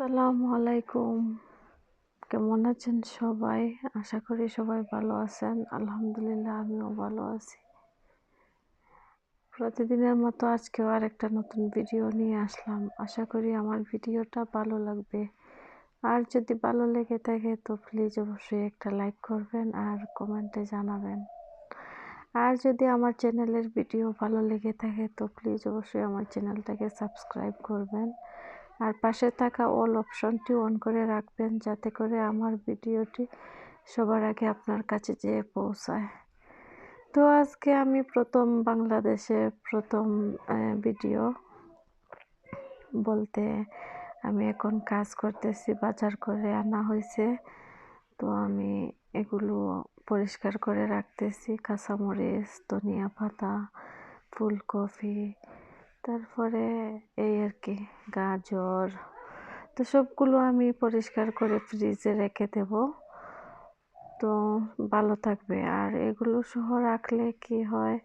আসসালামু আলাইকুম। কেমন আছেন সবাই? আশা করি সবাই ভালো আছেন। আলহামদুলিল্লাহ, আমিও ভালো আছি। প্রতিদিনের মতো আজকেও আর একটা নতুন ভিডিও নিয়ে আসলাম। আশা করি আমার ভিডিওটা ভালো লাগবে। আর যদি ভালো লেগে থাকে, তো প্লিজ অবশ্যই একটা লাইক করবেন আর কমেন্টে জানাবেন। আর যদি আমার চ্যানেলের ভিডিও ভালো লেগে থাকে, তো প্লিজ অবশ্যই আমার চ্যানেলটাকে সাবস্ক্রাইব করবেন। আর পাশে থাকা অল অপশনটি অন করে রাখবেন যাতে করে আমার ভিডিওটি সবার আগে আপনার কাছে যেয়ে পৌঁছায়। তো আজকে আমি প্রথম বাংলাদেশের প্রথম ভিডিও বলতে আমি এখন কাজ করতেছি, বাজার করে আনা হয়েছে। তো আমি এগুলো পরিষ্কার করে রাখতেছি। কাঁচামরিচ, ধনিয়া পাতা, ফুলকপি তারপরে এই আর কি, গাজর, তো সবগুলো আমি পরিষ্কার করে ফ্রিজে রেখে দেব। তো ভালো থাকবে। আর এগুলো সহ রাখলে কি হয়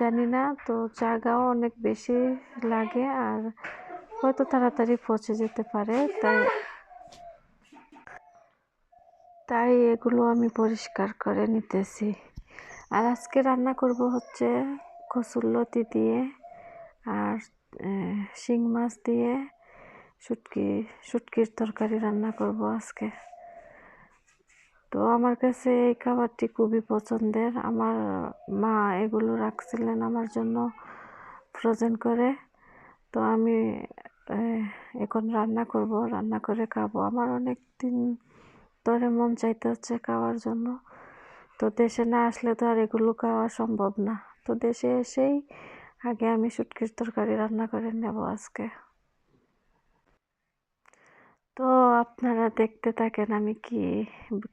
জানি না, তো জায়গাও অনেক বেশি লাগে আর হয়তো তাড়াতাড়ি পচে যেতে পারে, তাই তাই এগুলো আমি পরিষ্কার করে নিতেছি। আর আজকে রান্না করব হচ্ছে কসুল্লতি দিয়ে। আর শিং মাছ দিয়ে শুটকি, শুটকির তরকারি রান্না করব আজকে। তো আমার কাছে এই খাবারটি খুবই পছন্দের। আমার মা এগুলো রাখছিলেন আমার জন্য ফ্রোজেন করে। তো আমি এখন রান্না করব, রান্না করে খাব। আমার অনেক দিন ধরে মন চাইতে হচ্ছে খাওয়ার জন্য। তো দেশে না আসলে তো আর এগুলো খাওয়া সম্ভব না। তো দেশে এসেই আগে আমি শুটকির তরকারি রান্না করে নেব আজকে। তো আপনারা দেখতে থাকেন আমি কি,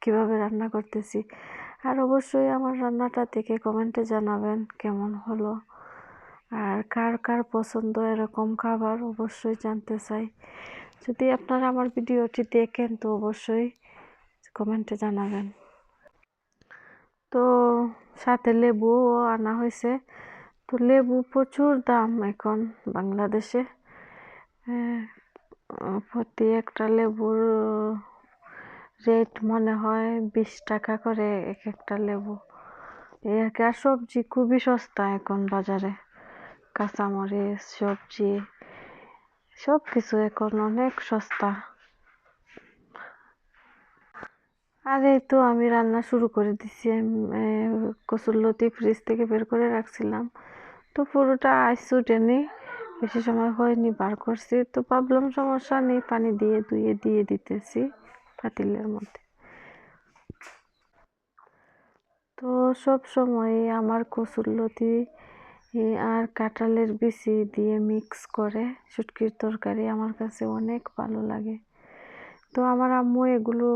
কীভাবে রান্না করতেছি। আর অবশ্যই আমার রান্নাটা দেখে কমেন্টে জানাবেন কেমন হলো। আর কার কার পছন্দ এরকম খাবার অবশ্যই জানতে চাই। যদি আপনারা আমার ভিডিওটি দেখেন তো অবশ্যই কমেন্টে জানাবেন। তো সাথে লেবুও আনা হয়েছে। তো লেবু প্রচুর দাম এখন বাংলাদেশে। প্রতি একটা লেবুর রেট মনে হয় বিশ টাকা করে এক একটা লেবু। আর সবজি খুবই সস্তা এখন বাজারে। কাঁচামরিচ, সবজি সব কিছু এখন অনেক সস্তা। আর এই তো আমি রান্না শুরু করে দিছি। কচুরলতি ফ্রিজ থেকে বের করে রাখছিলাম। তো পুরোটা আইস উঠেনি বেশি সময় হয়নি, বার করছি। তো ভাবলাম সমস্যা নেই, পানি দিয়ে ধুয়ে দিয়ে দিতেছি পাতিলের মধ্যে। তো সব সময় আমার কচুরলতি আর কাঁঠালের বিচি দিয়ে মিক্স করে শুটকির তরকারি আমার কাছে অনেক ভালো লাগে। তো আমার আম্মু এগুলো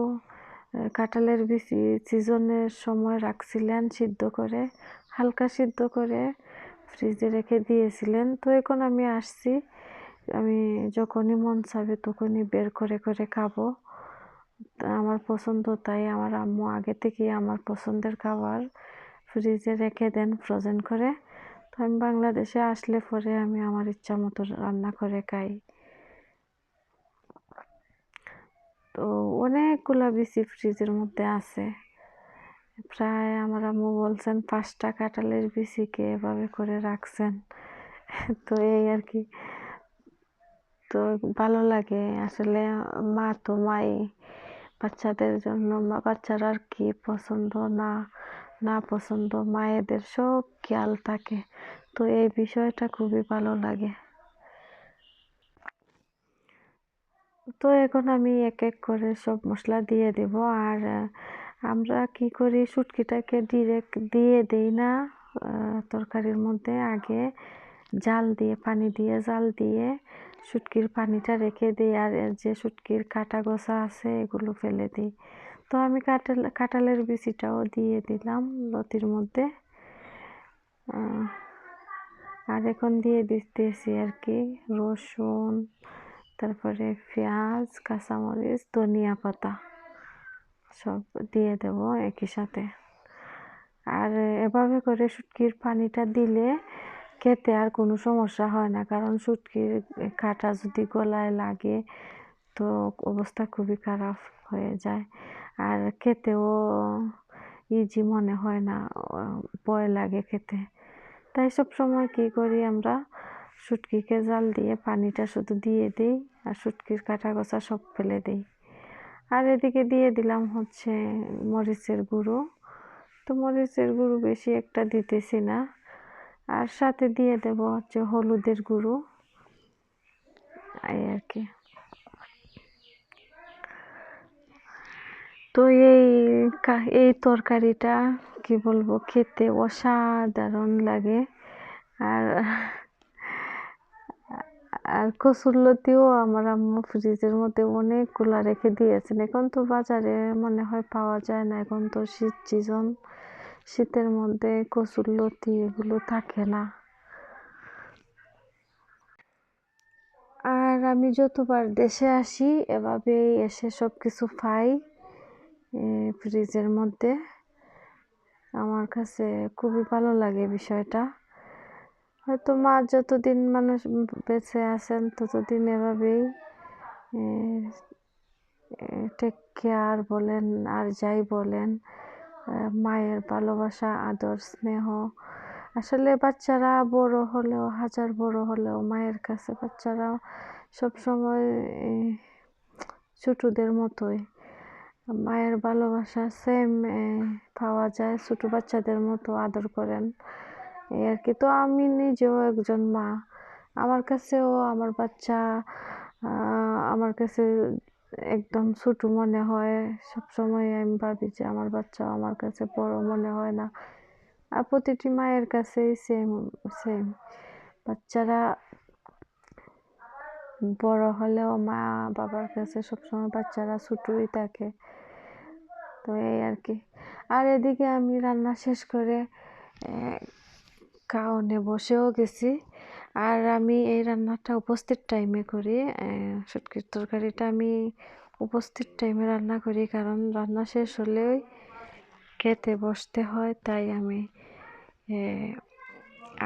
কাঁঠালের বিচি সিজনের সময় রাখছিলেন সিদ্ধ করে, হালকা সিদ্ধ করে ফ্রিজে রেখে দিয়েছিলেন। তো এখন আমি আসছি। আমি যখনই মন চাবে তখনই বের করে করে খাব। আমার পছন্দ তাই আমার আম্মু আগে থেকেই আমার পছন্দের খাবার ফ্রিজে রেখে দেন ফ্রোজেন করে। তো আমি বাংলাদেশে আসলে পরে আমি আমার ইচ্ছা মতো রান্না করে খাই। তো অনেকগুলা বিচি ফ্রিজের মধ্যে আছে। প্রায় আমার আম্মু বলছেন পাঁচটা কাঁঠালের বিচিকে এভাবে করে রাখছেন? তো এই আর কি। তো ভালো লাগে আসলে মা তো মাই, বাচ্চাদের জন্য বাচ্চারা আর কি পছন্দ না না পছন্দ, মায়েদের সব খেয়াল থাকে। তো এই বিষয়টা খুবই ভালো লাগে। তো এখন আমি এক এক করে সব মশলা দিয়ে দেব। আর আমরা কি করি? শুটকিটাকে ডিরেক্ট দিয়ে দেই না তরকারির মধ্যে আগে জাল দিয়ে, পানি দিয়ে জাল দিয়ে শুটকির পানিটা রেখে দিই আর যে শুটকির কাটা গোসা আছে এগুলো ফেলে দিই। তো আমি কাঁঠাল, কাঁঠালের বিচিটাও দিয়ে দিলাম লতির মধ্যে। আর এখন দিয়ে দিতেছি আর কি রসুন, তারপরে পেঁয়াজ, কাঁচামরিচ, ধনিয়া পাতা। সব দিয়ে দেব একই সাথে। আর এভাবে করে শুটকির পানিটা দিলে খেতে আর কোনো সমস্যা হয় না, কারণ শুটকির কাটা যদি গলায় লাগে তো অবস্থা খুবই খারাপ হয়ে যায়। আর খেতেও ইজি মনে হয় না, ভয় লাগে খেতে। তাই সব সময় কী করি আমরা, শুটকিকে জাল দিয়ে পানিটা শুধু দিয়ে দিই আর শুটকির কাটা গোছা সব ফেলে দিই। আর এদিকে দিয়ে দিলাম হচ্ছে মরিচের গুঁড়ো। তো মরিচের গুঁড়ো বেশি একটা দিতেছি না। আর সাথে দিয়ে দেব হচ্ছে হলুদের গুঁড়ো। এই আর কি। তো এই এই তরকারিটা কি বলব, খেতে অসাধারণ লাগে। আর আর কসুরলতিও আমার আম্মু ফ্রিজের মধ্যে অনেকগুলা রেখে দিয়েছেন। এখন তো বাজারে মনে হয় পাওয়া যায় না। এখন তো শীত সিজন শীতের মধ্যে কসুরলতি এগুলো থাকে না। আর আমি যতবার দেশে আসি, এভাবেই এসে সব কিছু পাই ফ্রিজের মধ্যে। আমার কাছে খুবই ভালো লাগে বিষয়টা। হয়তো মা যতদিন মানুষ বেঁচে আছেন, ততদিন এভাবেই টেক কেয়ার বলেন আর যাই বলেন মায়ের ভালোবাসা, আদর, স্নেহ। আসলে বাচ্চারা বড় হলেও, হাজার বড় হলেও, মায়ের কাছে বাচ্চারা সবসময় ছোটদের মতোই। মায়ের ভালোবাসা সেম পাওয়া যায়। ছোটো বাচ্চাদের মতো আদর করেন। এই আর কি। তো আমি নিজেও একজন মা। আমার কাছেও আমার বাচ্চা আমার কাছে একদম ছোটো মনে হয়। সবসময় আমি ভাবি যে আমার বাচ্চা আমার কাছে বড় মনে হয় না। আর প্রতিটি মায়ের কাছেই সেম সেম বাচ্চারা বড় হলেও মা বাবার কাছে সবসময় বাচ্চারা ছোটোই থাকে। তো এই আর কি। আর এদিকে আমি রান্না শেষ করে খাওয়ানে বসেও গেছি। আর আমি এই রান্নাটা উপস্থিত টাইমে করি শুটকির তরকারিটা আমি উপস্থিত টাইমে রান্না করি কারণ রান্না শেষ হলেই খেতে বসতে হয়, তাই আমি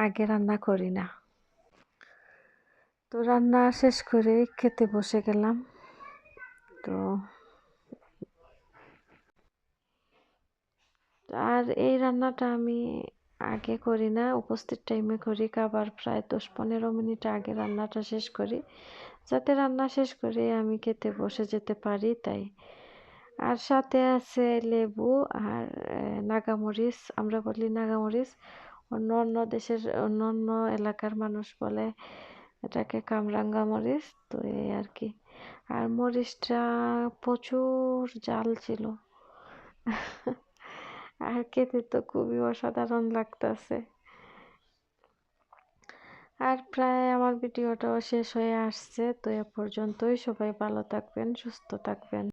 আগে রান্না করি না। তো রান্না শেষ করে খেতে বসে গেলাম। তো আর এই রান্নাটা আমি আগে করি না, উপস্থিত টাইমে করি, খাবার প্রায় দশ পনেরো মিনিট আগে রান্নাটা শেষ করি। যাতে রান্না শেষ করে আমি খেতে বসে যেতে পারি তাই। আর সাথে আছে লেবু আর নাগামরিচ, আমরা বলি নাগামরিচ। অন্য অন্য দেশের অন্য অন্য এলাকার মানুষ বলে এটাকে কামরাঙ্গা মরিচ, তো এই আর কি। আর মরিচটা প্রচুর জাল ছিল। আর খেতে তো খুবই অসাধারণ লাগতেছে। আর প্রায় আমার ভিডিওটাও শেষ হয়ে আসছে, তো এ পর্যন্তই। সবাই ভালো থাকবেন, সুস্থ থাকবেন।